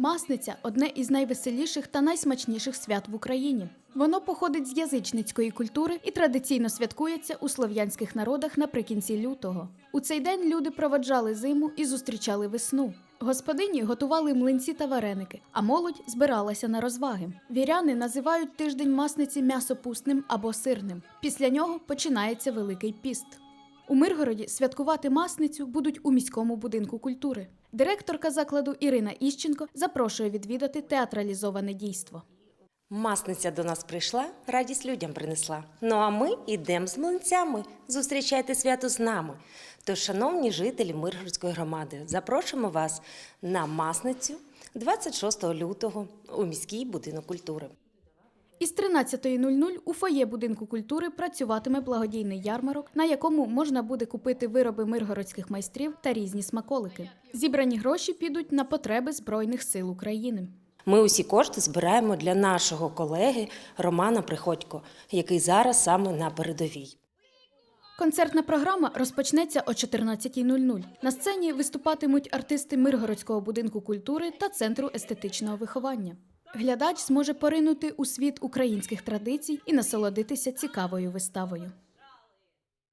Масниця одне із найвеселіших та найсмачніших свят в Україні. Воно походить з язичницької культури і традиційно святкується у слов'янських народах наприкінці лютого. У цей день люди проведжали зиму і зустрічали весну. Господині готували млинці та вареники, а молодь збиралася на розваги. Віряни називають тиждень масниці м'ясопусним або сирним. Після нього починається Великий піст. У Миргороді святкувати масницю будуть у міському будинку культури. Директорка закладу Ірина Іщенко запрошує відвідати театралізоване дійство. Масниця до нас прийшла, радість людям принесла. Ну а ми йдемо з млинцями. Зустрічайте свято з нами. Тож, шановні жителі Миргородської громади, запрошуємо вас на масницю 26 лютого у міський будинок культури. Із 13.00 у фоє будинку культури працюватиме благодійний ярмарок, на якому можна буде купити вироби миргородських майстрів та різні смаколики. Зібрані гроші підуть на потреби Збройних сил України. Ми усі кошти збираємо для нашого колеги Романа Приходько, який зараз саме на передовій. Концертна програма розпочнеться о 14.00. На сцені виступатимуть артисти Миргородського будинку культури та центру естетичного виховання. Глядач зможе поринути у світ українських традицій і насолодитися цікавою виставою.